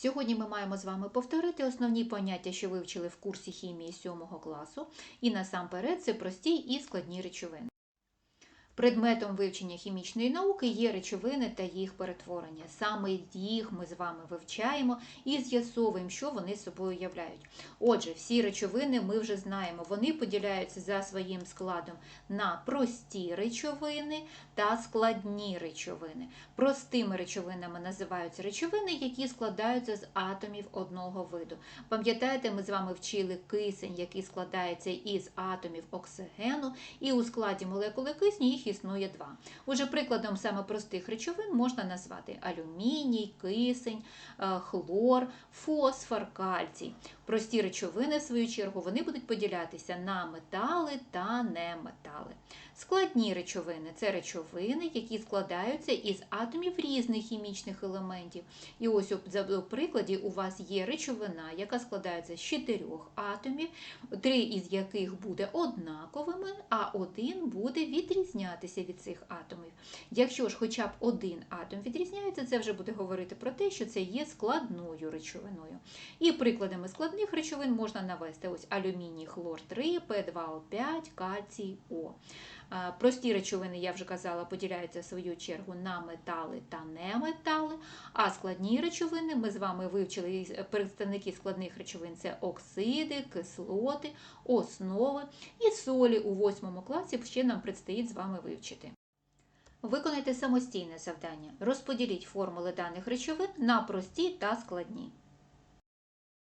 Сьогодні ми маємо з вами повторити основні поняття, що вивчили в курсі хімії 7 класу, і насамперед це прості і складні речовини. Предметом вивчення хімічної науки є речовини та їх перетворення. Саме їх ми з вами вивчаємо і з'ясовуємо, що вони собою являють. Отже, всі речовини ми вже знаємо, вони поділяються за своїм складом на прості речовини та складні речовини. Простими речовинами називаються речовини, які складаються з атомів одного виду. Пам'ятаєте, ми з вами вчили кисень, який складається із атомів оксигену, і у складі молекули кисню їх існує два. Уже прикладом саме простих речовин можна назвати алюміній, кисень, е, хлор, фосфор, кальцій. Прості речовини, в свою чергу, вони будуть поділятися на метали та неметали. Складні речовини це речовини, які складаються із атомів різних хімічних елементів. І ось у прикладі у вас є речовина, яка складається з чотирьох атомів, три із яких буде однаковими, а один буде відрізнятися від цих атомів. Якщо ж хоча б один атом відрізняється, це вже буде говорити про те, що це є складною речовиною. І прикладами складних речовин можна навести ось алюміній, хлор 3, П2О5, кальцій О. Прості речовини, я вже казала, поділяються в свою чергу на метали та неметали. А складні речовини ми з вами вивчили представники складних речовин це оксиди, кислоти, основи і солі у восьмому класі ще нам предстоїть з вами вивчити. Виконайте самостійне завдання. Розподіліть формули даних речовин на прості та складні.